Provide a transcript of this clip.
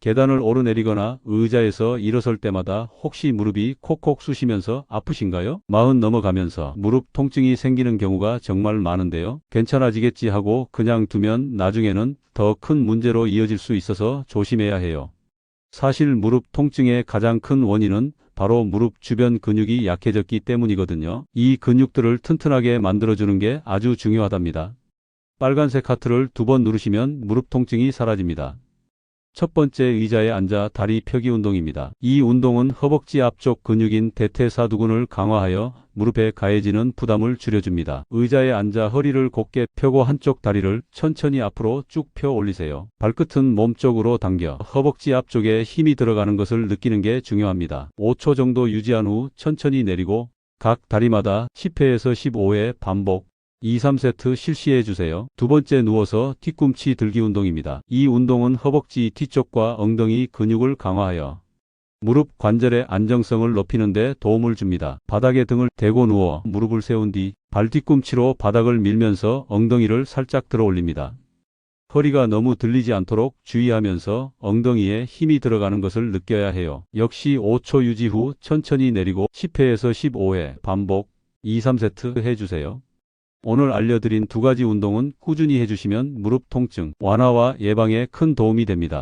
계단을 오르내리거나 의자에서 일어설 때마다 혹시 무릎이 콕콕 쑤시면서 아프신가요? 마흔 넘어가면서 무릎 통증이 생기는 경우가 정말 많은데요. 괜찮아지겠지 하고 그냥 두면 나중에는 더 큰 문제로 이어질 수 있어서 조심해야 해요. 사실 무릎 통증의 가장 큰 원인은 바로 무릎 주변 근육이 약해졌기 때문이거든요. 이 근육들을 튼튼하게 만들어주는 게 아주 중요하답니다. 빨간색 하트를 두 번 누르시면 무릎 통증이 사라집니다. 첫 번째 의자에 앉아 다리 펴기 운동입니다. 이 운동은 허벅지 앞쪽 근육인 대퇴사두근을 강화하여 무릎에 가해지는 부담을 줄여줍니다. 의자에 앉아 허리를 곧게 펴고 한쪽 다리를 천천히 앞으로 쭉 펴 올리세요. 발끝은 몸쪽으로 당겨 허벅지 앞쪽에 힘이 들어가는 것을 느끼는 게 중요합니다. 5초 정도 유지한 후 천천히 내리고 각 다리마다 10회에서 15회 반복 2, 3세트 실시해 주세요. 두 번째 누워서 뒤꿈치 들기 운동입니다. 이 운동은 허벅지 뒤쪽과 엉덩이 근육을 강화하여 무릎 관절의 안정성을 높이는 데 도움을 줍니다. 바닥에 등을 대고 누워 무릎을 세운 뒤 발 뒤꿈치로 바닥을 밀면서 엉덩이를 살짝 들어 올립니다. 허리가 너무 들리지 않도록 주의하면서 엉덩이에 힘이 들어가는 것을 느껴야 해요. 역시 5초 유지 후 천천히 내리고 10회에서 15회 반복 2, 3세트 해주세요. 오늘 알려드린 두 가지 운동은 꾸준히 해주시면 무릎 통증 완화와 예방에 큰 도움이 됩니다.